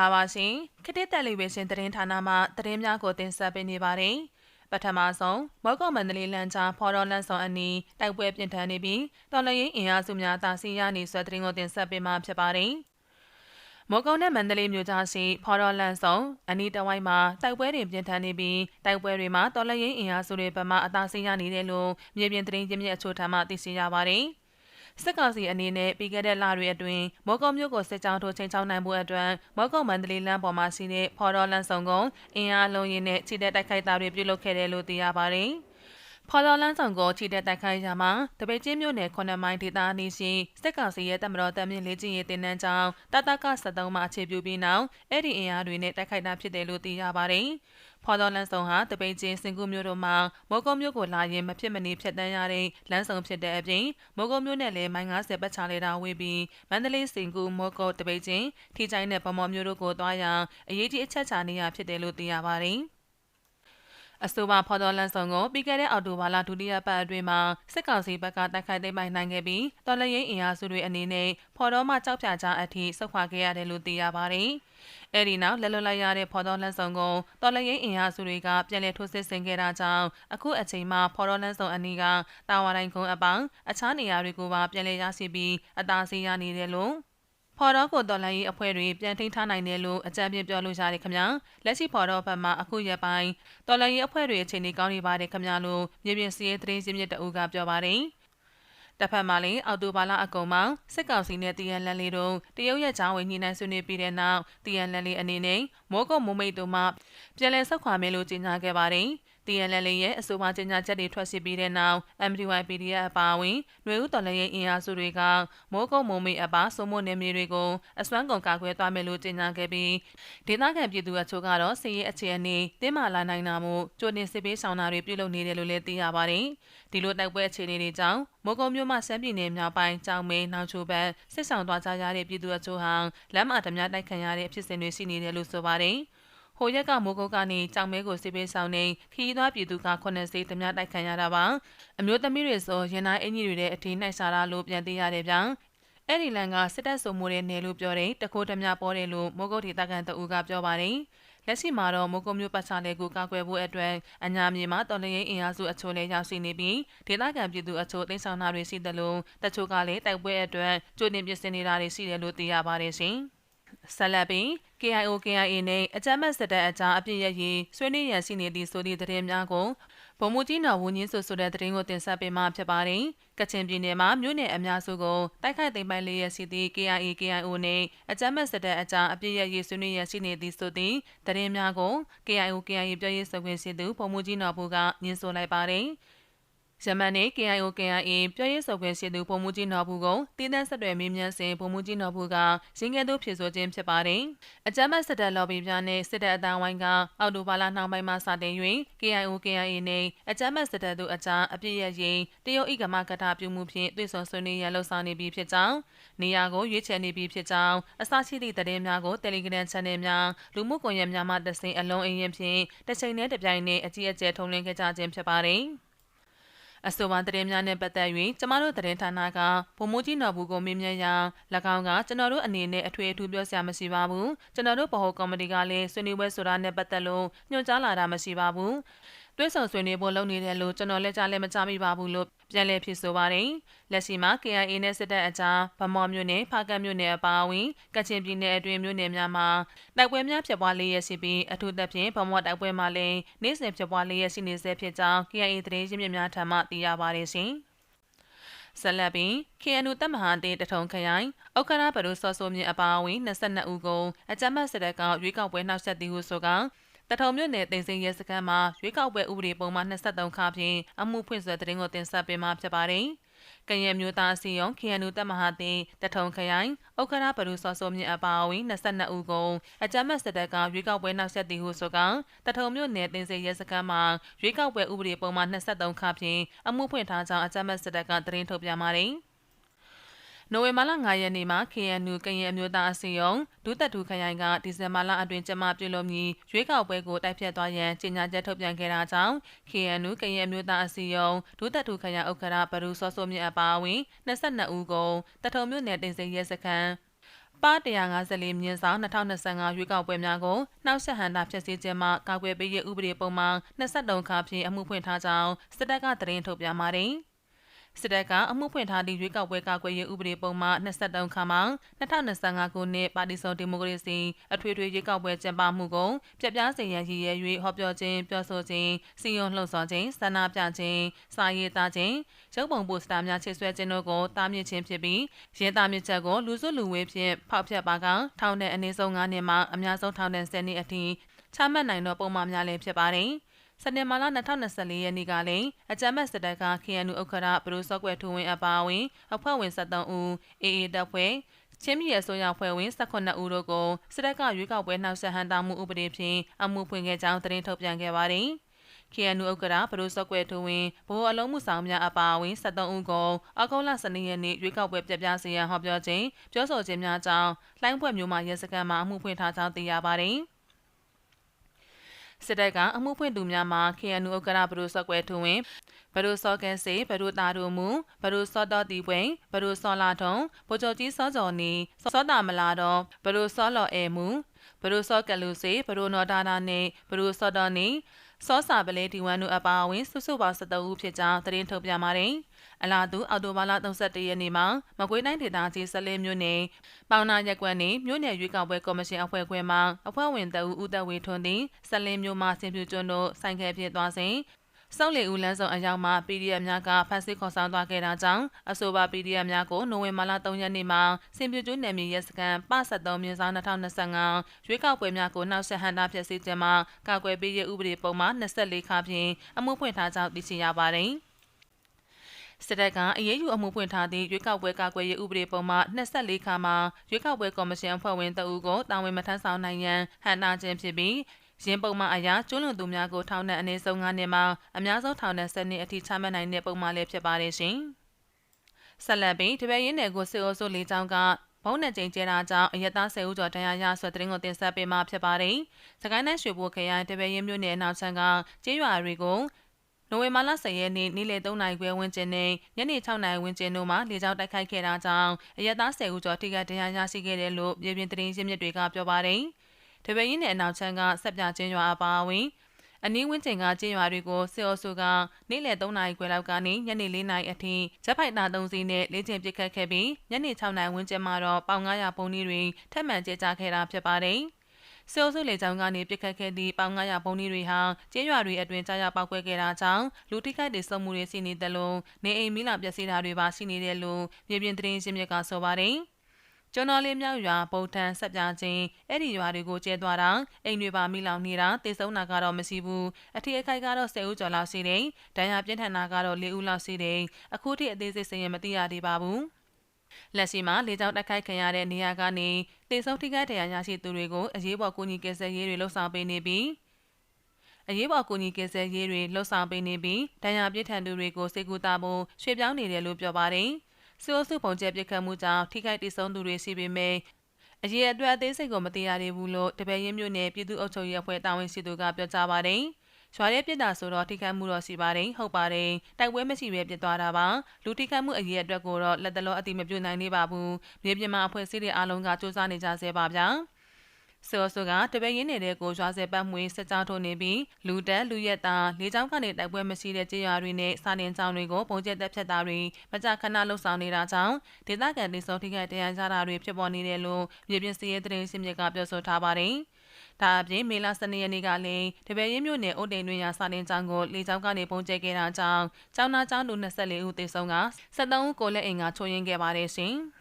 လာပါရှင်ခတစ်တယ်လီဗေးရှင်းသတင်းဌာနမှသတင်းများကိုတင်ဆက်ပေးနေပါတယ်ပထမဆုံးမော့ကော့မန္တလေးလမ်းကြားဖော်တော်လန်းဆောင်အနီးတိုက်ပွဲပြင်းထန်နေပြီးတော်လှန်ရေးအင်အားစုများတာစီရနေဆွဲသတင်းကိုတင်ဆက်ပေးမှာဖြစ်ပါတယ်မော်ကုံနဲ့မန္တလေးမြို့ကြားရှိဖော်တော်လန်ဆောင်အနီးတဝိုင်းမှာတိုက်ပွဲတွေပြင်းထန်နေပြီးတိုက်ပွဲတွေမှာတော်လှန်ရေးအင်အားစုတွေဘက်မှအသာစီးရနေတယ်လို့မြေပြင်သတင်းရင်းမြစ်အချို့ထံမှသိရှိရပါတယ်။ စစ်ကောင်စီအနေနဲ့ပြီးခဲ့တဲ့လတွေအတွင်းမော်ကောမြို့ကိုစစ်ကြောင်းထိုးချိန်ချောင်းနိုင်မှုအတွက်မော်ကောမန္တလေးလမ်းပေါ်မှာရှိတဲ့ဖော်တော်လန်ဆောင်ကအင်အားလုံးရင်းနဲ့ခြေတက်တိုက်ခိုက်တာတွေပြုလုပ်ခဲ့တယ်လို့သိရပါတယ်။ ဖော်တော်လန်းဆောင်ကိုခြေတက်တိုက်ခိုက်ရမှာတပိတ်ချင်းမြို့နယ်9မိုင်ဒေသအနီးရှိစစ်ကောင်စီရဲ့တမတော်တမင်လေးချင်းရေးတင်နန်းကြောင်းတတက73မှာအခြေပြုပြီးနောက်အဲ့ဒီအင်အားတွေနဲ့တိုက်ခိုက်တာဖြစ်တယ်လို့သိရပါတယ်။ဖော်တော်လန်းဆောင်ဟာတပိတ်ချင်းစင်ကူမြို့တို့မှာမော်ကုံမြို့ကိုလာရင်မဖြစ်မနေဖြတ်တန်းရတဲ့လမ်းဆောင်ဖြစ်တဲ့အပြင်မော်ကုံမြို့နဲ့လည်းမိုင်90ပတ်ချလေတာဝေးပြီးမန္တလေးစင်ကူမော်ကုံတပိတ်ချင်းထိချိုင်းနဲ့ဗမော်မြို့တို့ကိုသွားရန်အရေးကြီးအချက်ချနေရဖြစ်တယ်လို့သိရပါတယ်။ အဆိုပါဖော်တော်လန်ဆောင်ကိုပြီးခဲ့တဲ့အောက်တိုဘာလဒုတိယပတ်အတွင်းမှာစစ်ကောင်စီဘက်ကတိုက်ခိုက်သိမ်းပိုက်နိုင်ခဲ့ပြီးတော်လှန်ရေးအင်အားစုတွေအနေနဲ့ဖော်တော်မှကြောက်ဖြာကြအထိဆုတ်ခွာခဲ့ရတယ်လို့သိရပါတယ်။အဲဒီနောက်လက်လွတ်လိုက်ရတဲ့ဖော်တော်လန်ဆောင်ကိုတော်လှန်ရေးအင်အားစုတွေကပြန်လည်ထိုးစစ်ဆင်ခဲ့တာကြောင့်အခုအချိန်မှာဖော်တော်လန်ဆောင်အနီးကတာဝါတိုင်းကုန်းအပေါင်းအခြားနေရာတွေကိုပါပြန်လည်ရရှိပြီးအသာစီးရနေတယ်လို့ ဖော်တော့ကိုတော်လိုင်းရေးအဖွဲ့တွေပြန်ထိန်းထားနိုင်တယ်လို့အကြံပြပြောလို့ရတယ်ခင်ဗျာလက်ရှိဖော်တော့ဘက်မှာအခုရက်ပိုင်းတော်လိုင်းရေးအဖွဲ့တွေအခြေအနေကောင်းနေပါတယ်ခင်ဗျာလို့မြေပြင်စီးရေးသတင်းစည်းမြစ်တအူးကပြောပါတယ်တစ်ဖက်မှာလည်းအော်တိုဘာလအကုံမှာစစ်ကောင်စီနဲ့တရန်လန်လေးတို့တရုတ်ရဲ့ချောင်းဝင်ညှိနှိုင်းဆွေးနွေးပြီးတဲ့နောက်တရန်လန်လေးအနေနဲ့မောကုတ်မိုးမိတ်တို့မှပြန်လည်ဆက်ခွာမယ်လို့ကြေညာခဲ့ပါတယ်။ TNL ရဲ့အဆိုပါကြေညာချက်တွေထွက်ရှိပြီးတဲ့နောက် MDY PDF အပါအဝင်ຫນွေဦးတော်လည်းရဲ့အင်အားစုတွေကမိုးကုတ်မုံမေအပါစုံမနေမြေတွေကိုအစွမ်းကုန်ကာကွယ်သွားမယ်လို့ကြေညာခဲ့ပြီးဒေသခံပြည်သူအချို့ကတော့စစ်ရေးအခြေအနေတင်းမာလာနိုင်တာမို့ကြိုတင်စစ်ပေးဆောင်တာတွေပြုလုပ်နေတယ်လို့လည်းသိရပါတယ်။ဒီလိုတိုက်ပွဲအခြေအနေတွေကြောင့်မိုးကုတ်မြို့မှာစမ်းပြည်နယ်မြောက်ပိုင်းကြောင်မဲနောင်ချိုဘက်စစ်ဆောင်သွားကြရတဲ့ပြည်သူအချို့ဟာလမ်းမဓမြတိုက်ခံရတဲ့အဖြစ်အပျက်တွေရှိနေတယ်လို့ဆိုပါတယ်။ ဟိုရက်ကမိုးကုတ်ကနေကြောင်မဲကိုစစ်ပေးဆောင်နေခီးသွားပြည်သူက9စိတ်တများတိုက်ခံရတာပါအမျိုးသမီးတွေဆိုရင်နိုင်အင်ကြီးတွေတဲ့အထီးနှိုက်စားတာလို့ပြန်သိရတယ်ဗျာအဲ့ဒီလန်ကစစ်တပ်စုံမှုတဲ့နယ်လို့ပြောတယ်တခိုးတများပေါ်တယ်လို့မိုးကုတ်ဒေသခံတအူးကပြောပါတယ်လက်ရှိမှာတော့မိုးကုတ်မြို့ပတ်ချတဲ့ကိုကာကွယ်ဖို့အတွက်အညာမြေမှာတော်လရင်အင်အားစုအချို့လည်းရောက်ရှိနေပြီးဒေသခံပြည်သူအချို့တိမ်းဆောင်တာတွေရှိတယ်လို့တချို့ကလည်းတိုက်ပွဲအတွက်ကြိုတင်ပြင်ဆင်နေတာတွေရှိတယ်လို့သိရပါတယ်ရှင်။ ဆက်လက်ပြီး KIO KIA နဲ့အကြမ်းဖက်စစ်တပ်အကြားအပြစ်ရရေးဆွေးနွေးရန်ရှိနေသည့်ဆိုသည့်သတင်းများကိုဗိုလ်မှူးကြီးနော်ဝင်းကြီးဆိုဆိုတဲ့သတင်းကိုတင်ဆက်ပေးမှာဖြစ်ပါတယ်။ကချင်ပြည်နယ်မှာမြို့နယ်အများစုကိုတိုက်ခိုက်သိမ်းပိုက်လေးရရှိသည့် KIA KIO နဲ့အကြမ်းဖက်စစ်တပ်အကြားအပြစ်ရရေးဆွေးနွေးရရှိနေသည့်ဆိုသည့်သတင်းများကို KIO KIA ပြောရေးဆိုခွင့်ရှိသူဗိုလ်မှူးကြီးနော်ဘူးကညှင်းဆိုလိုက်ပါတယ်။ ယမန်နဲ့ KIO KIA ပြောရေးဆိုခွင့်ရှိသူပုံမှုကြီးနော်ဘူးကိုတည်တံ့ဆက်တွေမေးမြန်းစဉ်ပုံမှုကြီးနော်ဘူးကရင်းကဲသို့ဖြေဆိုခြင်းဖြစ်ပါတယ်။အကြမ်းဖက်စစ်တပ်လော်ဘီများနဲ့စစ်တပ်အတန်းဝိုင်းကအော်တိုဘာလနှောင်းပိုင်းမှာစတင်၍ KIO KIA နဲ့အကြမ်းဖက်စစ်တပ်တို့အကြားအပြစ်ရရင်တရုတ်ဣကမကတာပြုမှုဖြင့်တွေ့ဆုံဆွေးနွေးရန်လှုံ့ဆော်နေပြီးဖြစ်ကြောင်းနေရာကိုရွေးချယ်နေပြီးဖြစ်ကြောင်းအစရှိသည့်သတင်းများကို Telegram Channel များလူမှုကွန်ရက်များမှတဆင့်အလုံးအင်းဖြင့်တစ်ချိန်နဲ့တစ်ပြိုင်နက်အကြီးအကျယ်ထုံးလင်းခဲ့ကြခြင်းဖြစ်ပါတယ်။ အဆိုပါသတင်းများနဲ့ပတ်သက်၍ကျမတို့သတင်းဌာနကဗိုလ်မှူးကြီးနော်ဘူးကိုမေးမြန်းရာ၎င်းကကျွန်တော်တို့အနေနဲ့အထွေအထူးပြောစရာမရှိပါဘူးကျွန်တော်တို့ဗဟိုကော်မတီကလည်းဆွေးနွေးပွဲဆိုတာနဲ့ပတ်သက်လို့ညွှန်ကြားလာတာမရှိပါဘူး တွဲဆောင်ဆွေးနွေးဖို့လုပ်နေတယ်လို့ကျွန်တော်လက်ကြားလည်းမကြားမိပါဘူးလို့ပြန်လည်ဖြစ်ဆိုပါတယ်။လက်ရှိမှာ KIA နဲ့စစ်တပ်အကြားဗမော်မြို့နယ်ဖားကတ်မြို့နယ်အပါအဝင်ကချင်ပြည်နယ်အတွင်းမြို့နယ်များမှာတိုက်ပွဲများဖြစ်ပွားလေးရရှိပြီးအထူးသဖြင့်ဗမော်တိုက်ပွဲမှာလည်းနေ့စဉ်ဖြစ်ပွားလေးရရှိနေဆဲဖြစ်ကြောင်း KIA သတင်းရင်းမြစ်များထံမှသိရပါတယ်ရှင်။ဆက်လက်ပြီး KNU တပ်မဟာတေတထုံခရိုင်ဥက္ကရာဘဒုစောဆိုမြင့်အပါအဝင်22ဦးကိုအကြမ်းဖက်စစ်တပ်ကရွေးကောက်ပွဲနှောက်ယှက်သည်ဟုဆိုက တထုံမြို့နယ်တင်စင်ရဲစခန်းမှာရွေးကောက်ပွဲဥပဒေပုံမှန်23ခါဖြင့်အမှုဖွင့်ဆွဲတဲ့ရင်ကိုတင်ဆက်ပေးမှာဖြစ်ပါတယ်။ကရင်မျိုးသားအစည်းအရုံး KNU တပ်မဟာတင်တထုံခရိုင်ဥက္ကရာဘဒုစောစောမြင့်အပါအဝင်22ဦးကိုအကြမ်းဖက်စစ်တပ်ကရွေးကောက်ပွဲနောက်ဆက်တည်ဟုဆိုကတထုံမြို့နယ်တင်စင်ရဲစခန်းမှာရွေးကောက်ပွဲဥပဒေပုံမှန်23ခါဖြင့်အမှုဖွင့်ထားကြောင်းအကြမ်းဖက်စစ်တပ်ကသတင်းထုတ်ပြန်ပါတယ်။ နိုဝင်ဘာလ9ရက်နေ့မှာ KNU ကရင်အမျိုးသားအစည်းအရုံးဒုတက်ထူခရိုင်ကဒီဇင်ဘာလအတွင်းကျမပြုလုပ်မည်ရွေးကောက်ပွဲကိုတိုက်ဖြတ်သွားရန်ကြေညာချက်ထုတ်ပြန်ခဲ့တာကြောင့် KNU ကရင်အမျိုးသားအစည်းအရုံးဒုတက်ထူခရိုင်ဥက္ကဋ္ဌဘရူစောစောမြင့်အပါအဝင်22ဦးကိုတထုံမြို့နယ်တင်စိရဲစခန်းပါ154မြင်းဆောင်2025ရွေးကောက်ပွဲများကိုနှောက်ယှက်ဟန်တာဖျက်ဆီးခြင်းမှကာကွယ်ပေးရေးဥပဒေပုံမှန်23ခါဖြင့်အမှုဖွင့်ထားကြောင်းစစ်တပ်ကသတင်းထုတ်ပြန်ပါတယ်။ စစ်တပ်ကအမှုဖွင့်ထားသည့်ရွေးကောက်ပွဲကာကွယ်ရေးဥပဒေပုံမှ23ခါမှ2025ခုနှစ်ပါတီစုံဒီမိုကရေစီအထွေထွေရွေးကောက်ပွဲကျင်းပမှုကိုပြပြစေရန်ရည်ရွယ်၍ဟောပြောခြင်းပြောဆိုခြင်းစီယုံလှုံ့ဆော်ခြင်းဆန္ဒပြခြင်းစာရေးသားခြင်းရုပ်ပုံပိုစတာများချိတ်ဆွဲခြင်းတို့ကိုတားမြစ်ခြင်းဖြစ်ပြီးရင်းသားမြစ်ချက်ကိုလူစုလူဝေးဖြင့်ဖောက်ဖျက်ပါကထောင်တဲ့အနည်းဆုံး9နှစ်မှအများဆုံးထောင်တဲ့10နှစ်အထိချမှတ်နိုင်သောပုံမှန်များလည်းဖြစ်ပါတယ်။ စနေမာလာ2024ရက်နေ့ကလည်းအကြမ်းဖက်စစ်တပ်က KNU ဥက္ကဋ္ဌဘရိုစော့ကွယ်ထူဝင်းအပါအဝင်အဖွဲ့ဝင်73ဦး AA တပ်ဖွဲ့ချင်းပြည်အစိုးရဖွဲ့ဝင်18ဦးတို့ကိုစစ်တပ်ကရွေးကောက်ပွဲနှောက်ယှက်ဟန်တာမှုဥပဒေဖြင့်အမှုဖွင့်ခဲ့ကြောင်းသတင်းထုတ်ပြန်ခဲ့ပါတယ်။ KNU ဥက္ကဋ္ဌဘရိုစော့ကွယ်ထူဝင်းဘိုးအလုံးမှုဆောင်များအပါအဝင်73ဦးကိုအကောလ12ရက်နေ့ရွေးကောက်ပွဲပြပြစီရန်ဟောပြောခြင်းပြောဆိုခြင်းများကြောင့်လှိုင်းဖွဲ့မျိုးမှရဲစခန်းမှာအမှုဖွင့်ထားကြောင်းသိရပါတယ်။ စစ်တပ်ကအမှုဖွင့်သူများမှာ KNU ဥက္ကဋ္ဌဘဒုစော့ကွဲထူဝင်းဘဒုစောကဲစေဘဒုတာတို့မူဘဒုစောတော်တီပွင်ဘဒုစောလာထုံဗိုလ်ချုပ်ကြီးစောကျော်နီစောတာမလာတော့ဘဒုစောလော်အဲမူဘဒုစောကလူစေဘဒုနော်ဒါနာနေဘဒုစောတော်နီ စောစာပလဲဒီဝမ်တို့အပါအဝင်စုစုပေါင်း73ဦးဖြစ်ကြောင်းသတင်းထုတ်ပြန်ပါတယ်။အလားတူအော်တိုဘာလ31ရက်နေ့မှာမကွေးတိုင်းဒေသကြီးဆက်လေးမြို့နယ်ပေါင်နာရက်ကွက်နေမြို့နယ်ရွေးကောက်ပွဲကော်မရှင်အဖွဲ့ခွဲမှအဖွဲ့ဝင်တအူဦးသက်ဝေထွန်းသည်ဆက်လင်းမြို့မှာဆင်ပြကျွန်းတို့ဆိုင်ခဲဖြစ်သွားစဉ် စောင့်လေဦးလန်းဆောင်အရောက်မှာ PDF များကဖမ်းဆီးခေါ်ဆောင်သွားခဲ့တာကြောင့်အဆိုပါ PDF များကိုနိုဝင်ဘာလ3ရက်နေ့မှာစင်ပြကျွန်းနယ်မြေရဲစခန်းပ73မြင်းဆောင်2025ရွေးကောက်ပွဲများကိုနှောက်ယှက်ဟန်တာဖြစ်စေခြင်းမှာကာကွယ်ပေးရေးဥပဒေပုံမှ24ခါဖြင့်အမှုဖွင့်ထားကြောင်းသိရှိရပါတယ်။စစ်တပ်ကအရေးယူအမှုဖွင့်ထားသည့်ရွေးကောက်ပွဲကာကွယ်ရေးဥပဒေပုံမှ24ခါမှာရွေးကောက်ပွဲကော်မရှင်အဖွဲ့ဝင်တအူးကိုတာဝန်မထမ်းဆောင်နိုင်ရန်ဟန်နာခြင်းဖြစ်ပြီး ရင်းပုံမှန်အရာကျွလွန်သူများကိုထောင်ဒဏ်အနည်းဆုံး9နှစ်မှအများဆုံးထောင်ဒဏ်10နှစ်အထိချမှတ်နိုင်တဲ့ပုံမှန်လေးဖြစ်ပါတယ်ရှင်။ဆက်လက်ပြီးတပည့်ရင်းနယ်ကိုစစ်အုပ်စုလေးချောင်းကဘုံနဲ့ကျင်းကျဲတာကြောင့်အယက်သား၁၀ဦးကျော်တရားရဆွဲတဲ့ရင်ကိုတင်ဆက်ပေးမှာဖြစ်ပါတယ်။စကိုင်းတိုင်းရွှေဘိုခရိုင်တပည့်ရင်းမြို့နယ်နောက်ဆန်းကကျေးရွာတွေကိုနိုဝင်ဘာလ10ရက်နေ့နေ့လယ်3နာရီခွဲဝန်းကျင်နဲ့ညနေ6နာရီဝန်းကျင်တို့မှာလေကြောင်းတိုက်ခိုက်ခဲ့တာကြောင့်အရက်သား10ဦးကျော်ထိခိုက်ဒဏ်ရာရရှိခဲ့တယ်လို့ပြည်ပြင်းသတင်းရင်းမြစ်တွေကပြောပါတယ်။ တပည့်ရင်းနဲ့အနောက်ချမ်းကဆက်ပြချင်းရွာအပါအဝင်အနည်းဝန်းကျင်ကကျင်းရွာတွေကိုစစ်အုပ်စုကနေ့လယ်3နာရီခွဲလောက်ကနေညနေ4နာရီအထိဂျက်ဖိုက်တာ3စီးနဲ့လေ့ကျင့်ပစ်ခတ်ခဲ့ပြီးညနေ6နာရီဝန်းကျင်မှာတော့ပေါင်900ပုံနီးတွေထပ်မံကျဲချခဲ့တာဖြစ်ပါတယ်။စေိုးစုလေကြောင်းကနေပြစ်ခတ်ခဲ့သည့်ပေါင်900ပုံးတွေဟာကျေးရွာတွေအတွင်းကြားရောက်ပောက်ကွဲခဲ့တာကြောင့်လူထိခိုက်တွေစုံမှုတွေရှိနေတယ်လို့နေအိမ်မိလာပျက်စီးတာတွေပါရှိနေတယ်လို့မြေပြင်သတင်းရင်းမြစ်ကဆိုပါတယ်။ ကျွန်းတော်လေးမြောက်ရွာဗုဒ္ဓံဆက်ပြချင်းအဲ့ဒီရွာတွေကိုကျဲသွားတာအိမ်တွေပါမိလောင်နေတာတေဆုံးတာကတော့မရှိဘူးအထီးအခိုက်ကတော့10ဦးကျော်လောက်ရှိတယ်ဒဏ်ရာပြင်းထန်တာကတော့4ဦးလောက်ရှိတယ်အခုထိအသေးစိတ်စရင်မသိရသေးပါဘူး။လက်ရှိမှာလေကြောင်းတိုက်ခိုက်ခံရတဲ့နေရာကနေတေဆုံးထိခိုက်တရားရရှိသူတွေကိုအရေးပေါ်ကူညီကယ်ဆယ်ရေးတွေလှုပ်ဆောင်ပေးနေပြီးအရေးပေါ်ကူညီကယ်ဆယ်ရေးတွေလှုပ်ဆောင်ပေးနေပြီးဒဏ်ရာပြစ်ထန်သူတွေကိုစေကူတာဖို့ရွှေ့ပြောင်းနေတယ်လို့ပြောပါတယ်။ စီအိုစုပုံကျဲပြစ်ခတ်မှုကြောင့်ထိခိုက်တေဆုံးသူတွေရှိပေမဲ့အရေးအတွက်အသေးစိတ်ကိုမသိရသေးဘူးလို့တပည့်ရင်းမြို့နယ်ပြည်သူ့အုပ်ချုပ်ရေးအဖွဲ့တာဝန်ရှိသူကပြောကြားပါတယ်။ရွာရဲပြစ်တာဆိုတော့ထိခိုက်မှုတော့ရှိပါတယ်ဟုတ်ပါတယ်တိုက်ပွဲမရှိပဲပြစ်သွားတာပါလူထိခိုက်မှုအရေးအတွက်ကိုတော့လက်တလောအတိမပြုနိုင်သေးပါဘူးမြေပြင်မှာအဖွဲ့အစည်းတွေအားလုံးကစူးစမ်းနေကြဆဲပါဗျာ ဆောဆိုကတပည့်ရင်းနေတဲ့ကိုရွာစေပတ်မွေးစစ်ကြောင်းထုတ်နေပြီးလူတက်လူရက်သားလေးချောင်းကနေတိုက်ပွဲမရှိတဲ့ကြေးရွာတွေနဲ့စာတင်ချောင်းတွေကိုပုံကျက်တက်ဖြတ်တာတွေမကြခဏလှုပ်ဆောင်နေတာကြောင့်ဒေသခံတိစုံထိခိုက်တရားကြတာတွေဖြစ်ပေါ်နေတယ်လို့မြေပြင်စီးရဲသတင်းစင်မြစ်ကပြောဆိုထားပါတယ်။ဒါအပြင်မေလ12ရက်နေ့ကလည်းတပည့်ရင်းမြို့နယ်အုတ်တိန်တွင်ရာစာတင်ကျောင်းကိုလေကြောင်းကနေပုံကျဲခဲ့တာကြောင့်ကျောင်းသားကျောင်းသူ24ဦးသေဆုံးက73ဦးကိုလည်းအိမ်ကချိုးရင်းခဲ့ပါတယ်ရှင်။